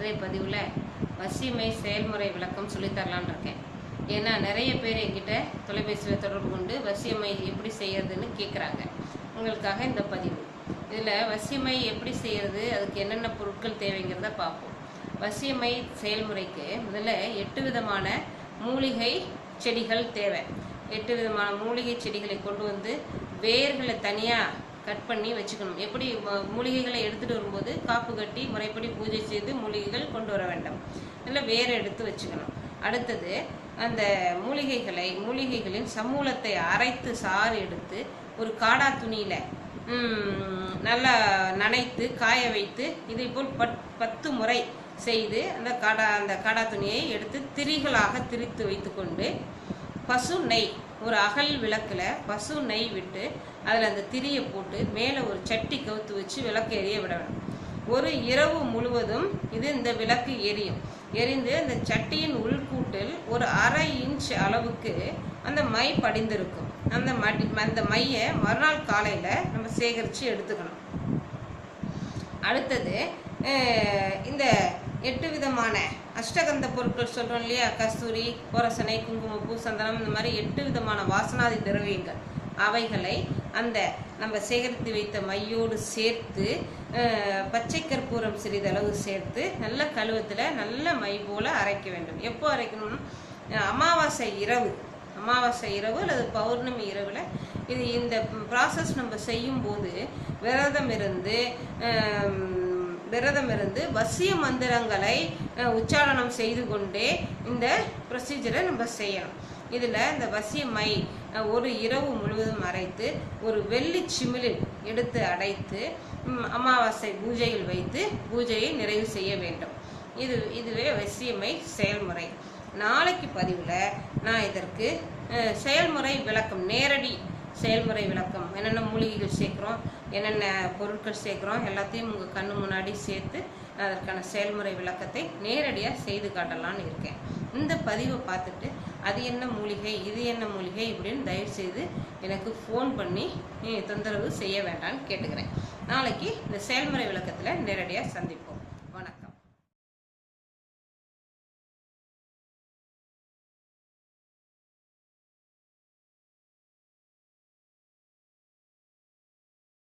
இன்றைய பதிவில் வசியமை செயல்முறை விளக்கம் சொல்லித்தரலான் இருக்கேன். ஏன்னா நிறைய பேர் என்கிட்ட தொலைபேசியில் தொடர்பு கொண்டு வசியமை எப்படி செய்யறதுன்னு கேட்குறாங்க உங்களுக்காக இந்த பதிவு. இதில் வசியமை எப்படி செய்யறது அதுக்கு என்னென்ன பொருட்கள் தேவைங்கிறத பார்ப்போம். வசியமை செயல்முறைக்கு முதல்ல எட்டு விதமான மூலிகை செடிகள் தேவை. எட்டு விதமான மூலிகை செடிகளை கொண்டு வந்து வேர்களை தனியாக கட் பண்ணி வச்சுக்கணும். எப்படி மூலிகைகளை எடுத்துட்டு வரும்போது காப்பு கட்டி முறைப்படி பூஜை செய்து மூலிகைகள் கொண்டு வர வேண்டும். இல்லை வேறு எடுத்து வச்சுக்கணும். அடுத்தது அந்த மூலிகைகளை மூலிகைகளின் சமூலத்தை அரைத்து சாறு எடுத்து ஒரு காடா துணியில நல்லா நனைத்து காய வைத்து இதை போல் பத் பத்து முறை செய்து அந்த காடா அந்த காடா துணியை எடுத்து திரிகளாக திரித்து வைத்துக்கொண்டு பசு நெய் ஒரு அகல் விளக்கில் பசு நெய் விட்டு அதில் அந்த திரியை போட்டு மேலே ஒரு சட்டி கவுத்து வச்சு விளக்கு எரிய விடணும் ஒரு இரவு முழுவதும் இது இந்த விளக்கு எரியும். எரிந்து அந்த சட்டியின் உள்கூட்டில் ஒரு அரை இன்ச் அளவுக்கு அந்த மை படிந்திருக்கும். அந்த மடி அந்த மையை மறுநாள் காலையில் நம்ம சேகரித்து எடுத்துக்கணும். அடுத்தது இந்த எட்டு விதமான அஷ்டகந்த பொருட்கள் சொல்கிறோம் இல்லையா? கஸ்தூரி கோரசனை குங்குமப்பூ சந்தனம் இந்த மாதிரி எட்டு விதமான வாசனாதி திரவியங்கள். அவைகளை அந்த நம்ம சேகரித்து வைத்த மையோடு சேர்த்து பச்சை கற்பூரம் சிறிதளவு சேர்த்து நல்ல கழுவத்தில் நல்ல மை போல் அரைக்க வேண்டும். எப்போ அரைக்கணும்னா அமாவாசை இரவு அமாவாசை இரவு அல்லது பௌர்ணமி இரவில் இது இந்த ப்ராசஸ் நம்ம செய்யும்போது விரதம் இருந்து விரதம் இருந்து வசிய மந்திரங்களை உச்சாரணம் செய்து கொண்டே இந்த ப்ரொசீஜரை நம்ம செய்யணும். இதில் இந்த வசிய மை ஒரு இரவு முழுவதும் அரைத்து ஒரு வெள்ளி சிமிழில் எடுத்து அடைத்து அமாவாசை பூஜையில் வைத்து பூஜையை நிறைவு செய்ய வேண்டும். இது இதுவே வசியமை செயல்முறை. நாளைக்கு பதிவில் நான் இதற்கு செயல்முறை விளக்கம் நேரடி செயல்முறை விளக்கம். என்னென்ன மூலிகைகள் சேர்க்குறோம் என்னென்ன பொருட்கள் சேர்க்குறோம் எல்லாத்தையும் உங்கள் கண்ணு முன்னாடி சேர்த்து அதற்கான செயல்முறை விளக்கத்தை நேரடியாக செய்து காட்டலான்னு இருக்கேன். இந்த பதிவை பார்த்துட்டு அது என்ன மூலிகை இது என்ன மூலிகை இப்படின்னு தயவுசெய்து எனக்கு ஃபோன் பண்ணி நீ தொந்தரவு செய்ய வேண்டாம்னு கேட்டுக்கிறேன். நாளைக்கு இந்த செயல்முறை விளக்கத்தில் நேரடியாக சந்திப்போம்.